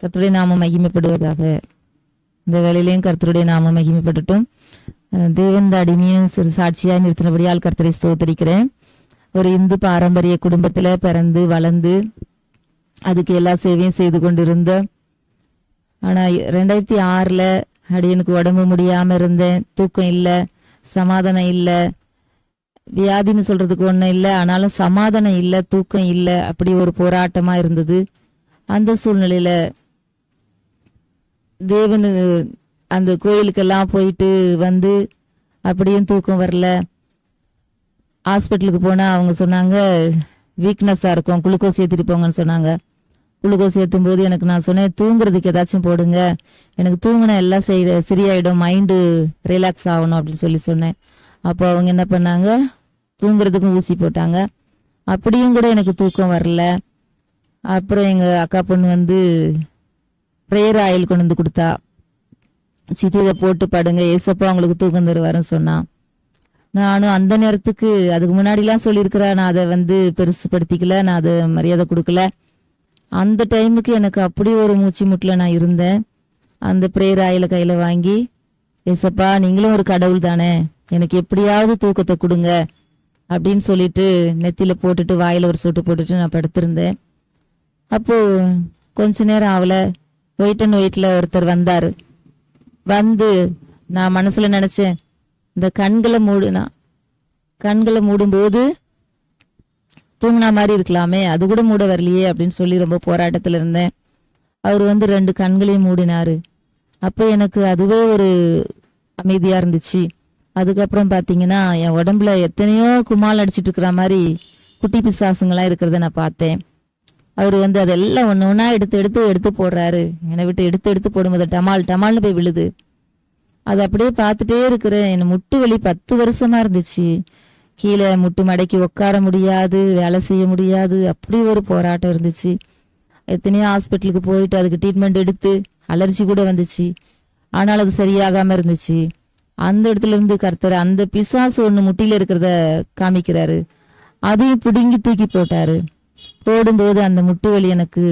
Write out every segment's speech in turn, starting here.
கர்த்தருடைய நாமம் மகிமைப்படுவதாக. இந்த வேலையிலையும் கர்த்தருடைய நாமம் மகிமைப்பட்டுட்டும் தேவந்த தேவன் இந்த அடிமையும் சிறு சாட்சியாக நிறுத்தினபடியால் கர்த்தரை ஸ்தோத்தரிக்கிறேன். ஒரு இந்து பாரம்பரிய குடும்பத்தில் பிறந்து வளர்ந்து அதுக்கு எல்லா சேவையும் செய்து கொண்டிருந்த ஆனால் ரெண்டாயிரத்தி ஆறில் அடியனுக்கு உடம்பு முடியாமல் இருந்தேன். தூக்கம் இல்லை சமாதானம் இல்லை வியாதின்னு சொல்கிறதுக்கு ஒன்றும் இல்லை. ஆனாலும் சமாதானம் இல்லை தூக்கம் இல்லை அப்படி ஒரு போராட்டமாக இருந்தது. அந்த சூழ்நிலையில் தேவனு அந்த கோயிலுக்கெல்லாம் போயிட்டு வந்து அப்படியும் தூக்கம் வரல. ஹாஸ்பிட்டலுக்கு போனால் அவங்க சொன்னாங்க வீக்னஸ்ஸாக இருக்கும் குளுக்கோஸ் ஏற்றிட்டு போங்கன்னு சொன்னாங்க. குளுக்கோஸ் ஏற்றும் போது எனக்கு நான் சொன்னேன் தூங்குறதுக்கு ஏதாச்சும் போடுங்க. எனக்கு தூங்கினா எல்லாம் செய்ய சரியாயிடும் மைண்டு ரிலாக்ஸ் ஆகணும் அப்படின்னு சொல்லி சொன்னேன். அப்போ அவங்க என்ன பண்ணாங்க தூங்குறதுக்கும் ஊசி போட்டாங்க. அப்படியும் கூட எனக்கு தூக்கம் வரல. அப்புறம் எங்கள் அக்கா பொண்ணு வந்து ப்ரேயர் ஆயில் கொண்டு வந்து கொடுத்தா. சித்தி இதை போட்டு படுங்க ஏசப்பா உங்களுக்கு தூக்கம் தருவாருன்னு சொன்னான் நானும் அந்த நேரத்துக்கு அதுக்கு முன்னாடிலாம் சொல்லியிருக்கிறேன் நான் அதை வந்து பெருசுப்படுத்திக்கல நான் அதை மரியாதை கொடுக்கல. அந்த டைமுக்கு எனக்கு அப்படி ஒரு மூச்சு முட்டில் நான் இருந்தேன். அந்த ப்ரேயர் ஆயில கையில் வாங்கி ஏசப்பா நீங்களும் ஒரு கடவுள் தானே எனக்கு எப்படியாவது தூக்கத்தை கொடுங்க அப்படின்னு சொல்லிட்டு நெத்தியில போட்டுட்டு வாயில ஒரு சொட்டு போட்டுட்டு நான் படுத்திருந்தேன். அப்போ கொஞ்ச நேரம் ஆகலை ஒயிட் அண்ட் ஒயிட்ல ஒருத்தர் வந்தாரு. வந்து நான் மனசுல நினைச்சேன் இந்த கண்களை மூடுனா கண்களை மூடும்போது தூங்கினா மாதிரி இருக்கலாமே அது கூட மூட வரலையே அப்படின்னு சொல்லி ரொம்ப போராட்டத்தில் இருந்தேன். அவர் வந்து ரெண்டு கண்களையும் மூடினாரு. அப்போ எனக்கு அதுவே ஒரு அமைதியாக இருந்துச்சு. அதுக்கப்புறம் பார்த்தீங்கன்னா என் உடம்புல எத்தனையோ குமால் அடிச்சிட்டு இருக்கிற மாதிரி குட்டி பிசாசுங்களாம் இருக்கிறத நான் பார்த்தேன். அவர் வந்து அதெல்லாம் ஒன்று ஒன்றா எடுத்து எடுத்து எடுத்து போடுறாரு. என்னை விட்டு எடுத்து எடுத்து போடும்போது டமால் டமால்னு போய் விழுது. அது அப்படியே பார்த்துட்டே இருக்கிறேன். என் முட்டு வலி பத்து வருஷமா இருந்துச்சு. கீழே முட்டு மடக்கி உட்கார முடியாது வேலை செய்ய முடியாது. அப்படி ஒரு போராட்டம் இருந்துச்சு. எத்தனையோ ஹாஸ்பிட்டலுக்கு போயிட்டு அதுக்கு ட்ரீட்மெண்ட் எடுத்து அலர்ஜி கூட வந்துச்சு. ஆனால் அது சரியாகாமல் இருந்துச்சு. அந்த இடத்துல இருந்து கர்த்தர் அந்த பிசாசு ஒன்று முட்டியில் இருக்கிறத காமிக்கிறாரு. அதையும் பிடுங்கி தூக்கி போட்டாரு. போடும்போது அந்த முட்டு வலி எனக்கு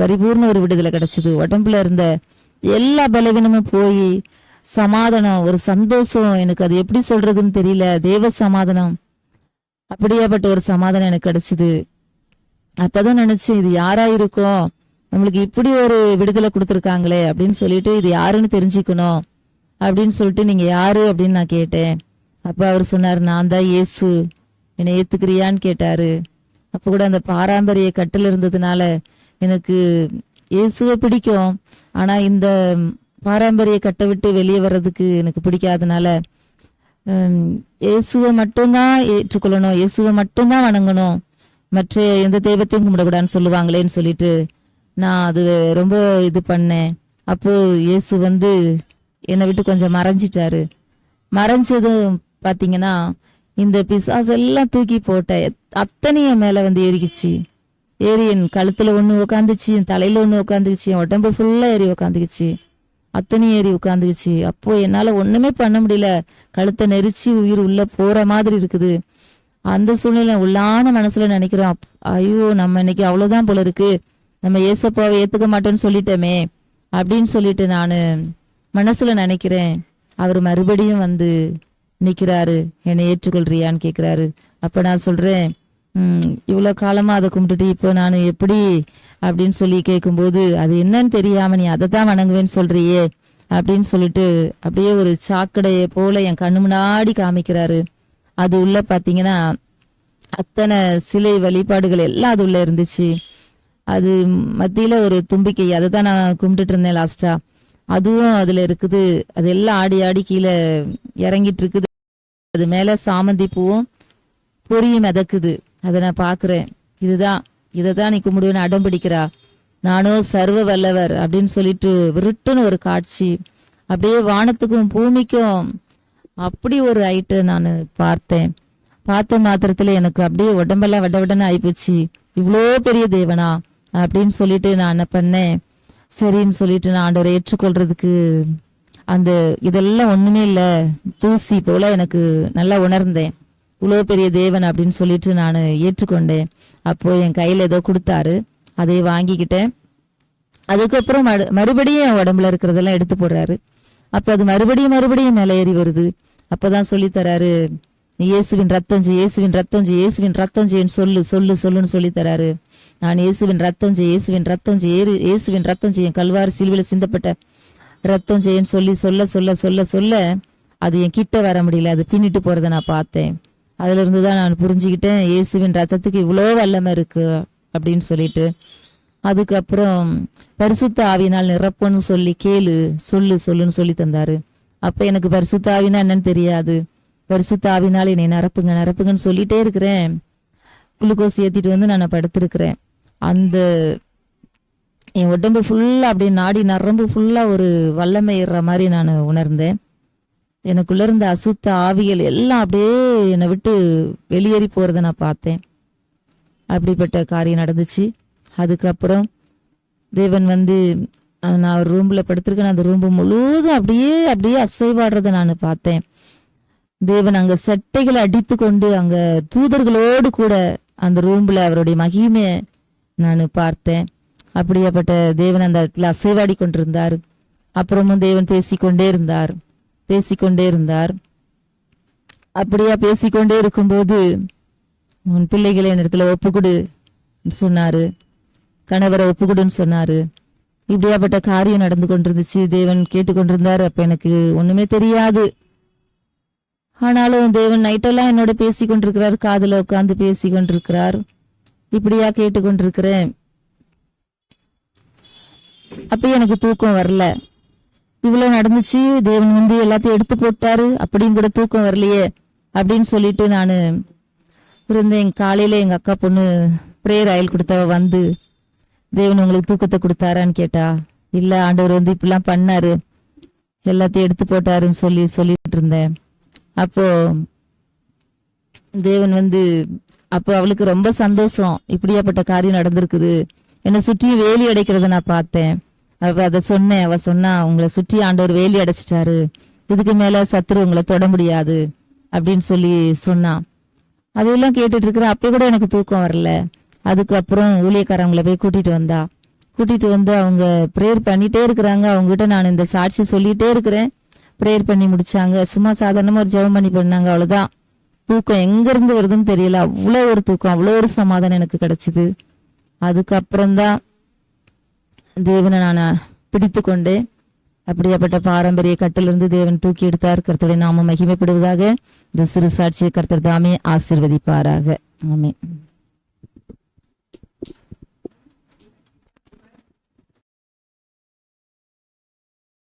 பரிபூர்ண ஒரு விடுதலை கிடைச்சிது. உடம்புல இருந்த எல்லா பலவீனமும் போய் சமாதானம் ஒரு சந்தோஷம் எனக்கு. அது எப்படி சொல்றதுன்னு தெரியல. தேவ சமாதானம். அப்படியாப்பட்ட ஒரு சமாதானம் எனக்கு கிடைச்சிது. அப்பதான் நினைச்சேன் இது யாரா இருக்கும் நம்மளுக்கு இப்படி ஒரு விடுதலை கொடுத்துருக்காங்களே அப்படின்னு சொல்லிட்டு இது யாருன்னு தெரிஞ்சுக்கணும் அப்படின்னு சொல்லிட்டு நீங்க யாரு அப்படின்னு நான் கேட்டேன். அப்ப அவர் சொன்னார் நான் தான் இயேசு. என்னை ஏத்துக்கிறியான்னு கேட்டாரு. அப்போ கூட அந்த பாரம்பரிய கட்டில் இருந்ததுனால எனக்கு இயேசுவை பிடிக்கும். ஆனா இந்த பாரம்பரிய கட்டை விட்டு வெளியே வர்றதுக்கு எனக்கு பிடிக்காதனால இயேசுவை மட்டும்தான் ஏற்றுக்கொள்ளணும் இயேசுவை மட்டும்தான் வணங்கணும். மற்ற எந்த தெய்வத்தையும் கும்பிடக்கூடாதுன்னு சொல்லுவாங்களேன்னு சொல்லிட்டு நான் அது ரொம்ப இது பண்ணேன். அப்போ இயேசு வந்து என்னை விட்டு கொஞ்சம் மறைஞ்சிட்டாரு. மறைஞ்சதும் பார்த்தீங்கன்னா இந்த பிசாஸ் எல்லாம் தூக்கி போட்ட அத்தனையும் மேல வந்து ஏறிக்கிச்சு. ஏறி என் கழுத்துல ஒன்று உக்காந்துச்சு என் தலையில ஒன்று உக்காந்துக்குச்சு என் உடம்பு ஃபுல்லா ஏறி உக்காந்துக்குச்சு. அத்தனையும் ஏறி உட்காந்துக்குச்சு அப்போ என்னால ஒண்ணுமே பண்ண முடியல. கழுத்தை நெரிச்சு உயிர் உள்ள போற மாதிரி இருக்குது. அந்த சூழ்நிலை உள்ளான மனசுல நினைக்கிறோம் ஐயோ நம்ம இன்னைக்கு அவ்வளவுதான் போல இருக்கு. நம்ம ஏசப்பாவை ஏத்துக்க மாட்டோம்னு சொல்லிட்டோமே அப்படின்னு சொல்லிட்டு நான் மனசுல நினைக்கிறேன். அவர் மறுபடியும் வந்து நிற்கிறாரு என்னை ஏற்றுக்கொள்றியான்னு கேட்குறாரு அப்ப நான் சொல்றேன் இவ்வளோ காலமாக காலமா அதை கும்பிட்டுட்டு இப்போ நான் எப்படி? அப்படின்னு சொல்லி கேட்கும்போது அது என்னன்னு தெரியாம நீ அதை தான் வணங்குவேன்னு சொல்றியே அப்படின்னு சொல்லிட்டு அப்படியே ஒரு சாக்கடையை போல என் கண்ணு முன்னாடி காமிக்கிறாரு. அது உள்ள பார்த்தீங்கன்னா அத்தனை சிலை வழிபாடுகள் எல்லாம் அது உள்ள இருந்துச்சு. அது மத்தியில் ஒரு தும்பிக்கை அதை தான் நான் கும்பிட்டுட்டு இருந்தேன் லாஸ்டா அதுவும் அதில் இருக்குது. அது எல்லாம் ஆடி ஆடி கீழே இறங்கிட்டு இருக்குது. அது மேலே சாமந்தி பூவும் பொரியும் மிதக்குது. அதை நான் பார்க்குறேன். இதுதான். இதை தான் நீ கும்பிடுவேன்னு அடம் பிடிக்கிறா. நானும் சர்வ வல்லவர் அப்படின்னு சொல்லிட்டு விருட்டுன்னு ஒரு காட்சி. அப்படியே வானத்துக்கும் பூமிக்கும் அப்படி ஒரு ஐட்டு நான் பார்த்தேன். பார்த்த மாத்திரத்தில் எனக்கு அப்படியே உடம்பெல்லாம் வட வடன்னு ஆயிப்போச்சு. இவ்வளோ பெரிய தேவனா அப்படின்னு சொல்லிட்டு நான் என்ன பண்ணேன்? சரின்னு சொல்லிட்டு நான் ஆண்டவரை ஏற்றுக்கொள்றதுக்கு அந்த இதெல்லாம் ஒண்ணுமே இல்லை. தூசி போல எனக்கு நல்லா உணர்ந்தேன். இவ்வளோ பெரிய தேவன் அப்படின்னு சொல்லிட்டு நான் ஏற்றுக்கொண்டேன். அப்போது என் கையில் ஏதோ கொடுத்தாரு. அதை வாங்கிக்கிட்டேன். அதுக்கப்புறம் மறு- மறுபடியும் என் உடம்புல இருக்கிறதெல்லாம் எடுத்து போடுறாரு. அப்போ அது மறுபடியும் மறுபடியும் மேலே ஏறி வருது. அப்பதான் சொல்லி சொல்லித்தராரு இயேசுவின் ரத்தம் செய் இயேசுவின் ரத்தம் செய் இயேசுவின் ரத்தம் செய்ன்னு சொல்லு சொல்லு சொல்லுன்னு சொல்லித்தராரு நான் இயேசுவின் ரத்தம் செய் இயேசுவின் ரத்தம் செய் ஏறு- இயேசுவின் ரத்தம் செய்யும் கல்வாறு சிலுவையில் சிந்தப்பட்ட ரத்தம் செய்யன்னு சொல்லி சொல்ல சொல்ல சொல்ல சொல்ல அது என் கிட்ட வர முடியல. அது பின்னிட்டு போகிறத நான் பார்த்தேன். அதுல இருந்து தான் நான் புரிஞ்சுக்கிட்டேன் இயேசுவின் ரத்தத்துக்கு இவ்வளோ வல்லமை இருக்கு அப்படின்னு சொல்லிட்டு. அதுக்கப்புறம் பரிசுத்த ஆவினால் நிரப்பன்னு சொல்லி கேளு சொல்லு சொல்லுன்னு சொல்லி தந்தாரு. அப்ப எனக்கு பரிசுத்த ஆவினா என்னன்னு தெரியாது. பரிசுத்த ஆவினால் என்னை நிரப்புங்க நிரப்புங்கன்னு சொல்லிட்டே இருக்கிறேன். குளுக்கோஸ் ஏத்திட்டு வந்து நான் படுத்திருக்கிறேன். அந்த என் உடம்பு ஃபுல்லாக அப்படியே நாடி நரம்பு ஃபுல்லாக ஒரு வல்லமை மாதிரி நான் உணர்ந்தேன். எனக்குள்ளே இருந்த அசுத்த ஆவிகள் எல்லாம் அப்படியே என்னை விட்டு வெளியேறி போகிறத நான் பார்த்தேன். அப்படிப்பட்ட காரியம் நடந்துச்சு. அதுக்கப்புறம் தேவன் வந்து நான் ஒரு ரூமில் படுத்திருக்கேன். அந்த ரூம் முழுதும் அப்படியே அப்படியே அசைவாடுறதை நான் பார்த்தேன். தேவன் அங்கே சட்டைகளை அடித்து கொண்டு அங்கே தூதர்களோடு கூட அந்த ரூம்பில் அவருடைய மகிமையை நான் பார்த்தேன். அப்படியாப்பட்ட தேவன் அந்த இடத்துல அசைவாடி கொண்டிருந்தார் அப்புறமும் தேவன் பேசிக்கொண்டே இருந்தார். பேசிக்கொண்டே இருந்தார். அப்படியா பேசிக்கொண்டே இருக்கும்போது உன் பிள்ளைகளை என்னிடத்துல ஒப்புக்கொடு சொன்னாரு. கணவரை ஒப்புக்கொடுன்னு சொன்னாரு. இப்படியாப்பட்ட காரியம் நடந்து கொண்டிருந்துச்சு. தேவன் கேட்டுக்கொண்டிருந்தார். அப்ப எனக்கு ஒண்ணுமே தெரியாது. ஆனாலும் தேவன் நைட்டெல்லாம் என்னோட பேசி கொண்டிருக்கிறார் காதுல உட்கார்ந்து பேசி கொண்டிருக்கிறார் இப்படியா கேட்டுக்கொண்டிருக்கிறேன். அப்பயும் எனக்கு தூக்கம் வரல. இவ்வளவு நடந்துச்சு தேவன் வந்து எல்லாத்தையும் எடுத்து போட்டாரு அப்படியும் கூட தூக்கம் வரலையே அப்படின்னு சொல்லிட்டு நான் இருந்தேன். காலையில எங்க அக்கா பொண்ணு ப்ரேயர் ஆயில் கொடுத்தவ வந்து தேவன் உங்களுக்கு தூக்கத்தை கொடுத்தாரான்னு கேட்டா இல்ல ஆண்டவர் வந்து இப்படிலாம் பண்ணாரு. எல்லாத்தையும் எடுத்து போட்டாருன்னு சொல்லி சொல்லிட்டு இருந்தேன். அப்போ தேவன் வந்து அப்போ அவளுக்கு ரொம்ப சந்தோஷம். இப்படியாப்பட்ட காரியம் நடந்திருக்குது. என்னை சுற்றி வேலி அடைக்கிறத நான் பார்த்தேன். அப்ப அதை சொன்னேன். அவ சொன்னா உங்களை சுற்றி ஆண்டவர் வேலி அடைச்சிட்டாரு. இதுக்கு மேல சத்துரு உங்களை தொட முடியாது. அப்படின்னு சொல்லி சொன்னான் அதையெல்லாம் கேட்டுட்டு இருக்கிறேன் அப்போ கூட எனக்கு தூக்கம் வரல. அதுக்கப்புறம் ஊழியக்காரவங்கள போய் கூட்டிட்டு வந்தா. கூட்டிட்டு வந்து அவங்க ப்ரேயர் பண்ணிட்டே இருக்கிறாங்க. அவங்க கிட்ட நான் இந்த சாட்சி சொல்லிட்டே இருக்கிறேன். ப்ரேயர் பண்ணி முடிச்சாங்க. சும்மா சாதாரணமா ஒரு ஜெபம் பண்ணி பண்ணாங்க. அவ்வளவுதான். தூக்கம் எங்க இருந்து வருதுன்னு தெரியல. அவ்வளோ ஒரு தூக்கம் அவ்வளோ ஒரு சமாதானம் எனக்கு கிடைச்சது. அதுக்கப்புறம்தான் தேவனை நான் பிடித்து கொண்டு அப்படியாப்பட்ட பாரம்பரிய கட்டிலிருந்து தேவன் தூக்கி எடுத்தார். கர்த்தருடைய நாம மகிமைப்படுவதாக. இந்த சிறு சாட்சியை கர்த்தர் தாமே ஆசிர்வதிப்பாராக. ஆமே